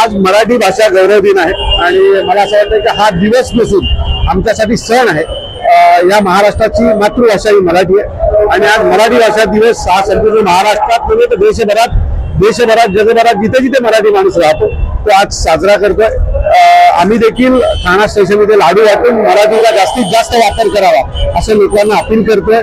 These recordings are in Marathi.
आज मराठी भाषा गौरव दिन आहे आणि मला असं वाटतं की हा दिवस नसून आमच्यासाठी सण आहे. या महाराष्ट्राची मातृभाषा ही मराठी आहे. आणि आज मराठी भाषा दिवस हा संपूर्ण महाराष्ट्रात नव्हे तर देशभरात देशभरात जगभरात जिथे जिथे मराठी माणूस राहतो तो आज साजरा करतोय. आम्ही देखील ठाणा स्टेशन इथे लाडू वाटून मराठीचा जास्तीत जास्त वापर करावा असं लोकांना अपील करतोय.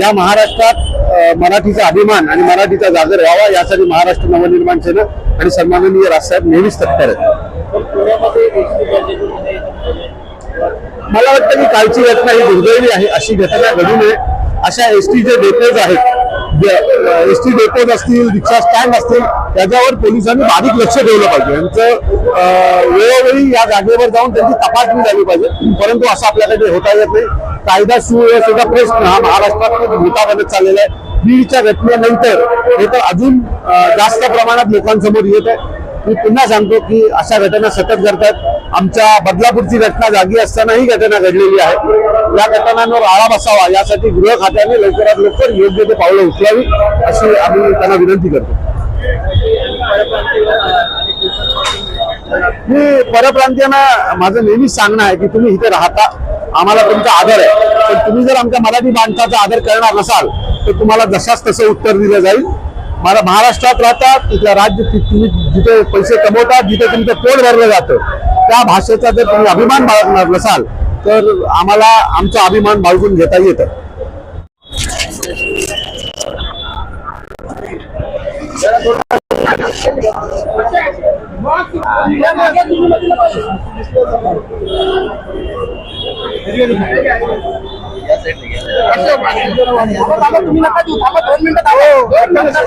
या महाराष्ट्रात मराठीचा अभिमान आणि मराठीचा जागर व्हावा यासाठी महाराष्ट्र नवनिर्माण सेना आणि सन्माननीय राजसाहेब नेहमीच तत्पर आहेत. मला वाटतं की कालची घटना ही दुर्दैवी आहे अशी घटना घडू नये. अशा एस टी जे डेपोज आहेत एस टी डेपोज असतील रिक्षा स्टँड असतील त्याच्यावर पोलिसांनी बारीक लक्ष ठेवलं पाहिजे. यांचं वेळोवेळी या जागेवर जाऊन त्यांची तपासणी झाली पाहिजे. परंतु असं आपल्याकडे होता येत नाही. कायदा सुव्यवस्थेचा प्रश्न हा महाराष्ट्रात खूप मोठा बनत चाललेला आहे. बीडच्या घटनेनंतर हे तर अजून जास्त प्रमाणात लोकांसमोर येत आहे. मी पुन्हा सांगतो की अशा घटना सतत घडतात. आमच्या बदलापूरची घटना जागी असताना ही घटना घडलेली आहे. या घटनांवर आळा बसावा यासाठी गृह खात्याने लवकरात लवकर योग्य ते पावलं उचलावी अशी आम्ही त्यांना विनंती करतो. मी परप्रांतीयांना माझं नेहमीच सांगणं आहे की तुम्ही इथे राहता. आम्हाला तुमचा आदर आहे. पण तुम्ही जर आमच्या मराठी माणसाचा आदर करणार नसाल तर तुम्हाला जशाच तसं उत्तर दिलं जाईल. मला महाराष्ट्रात राहतात तिथल्या राज्य तुम्ही जिथे पैसे कमवतात जिथे तुमचं पोट भरलं जातं त्या भाषेचा जर तुम्ही अभिमान बाळगणार नसाल तर आम्हाला आमचा अभिमान बाळगून घेता येतं. तुम्ही नका देऊ थांबा दोन मिनिटं थांबा दोन मिनिटं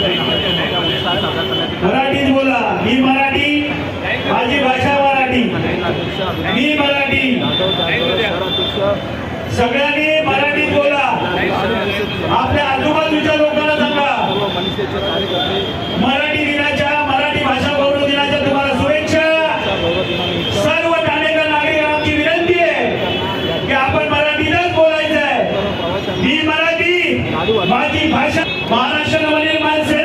सगळ्यांनी मराठी बोला. आपल्या आजूबाजूच्या लोकांना सांगा. मराठी दिनाच्या मराठी भाषा गौरव दिनाच्या तुम्हाला शुभेच्छा. सर्व ठाणेकर नागरिकांची विनंती आहे की आपण मराठीतच बोलायचं आहे ही मराठी माझी भाषा महाराष्ट्रामधील माणसे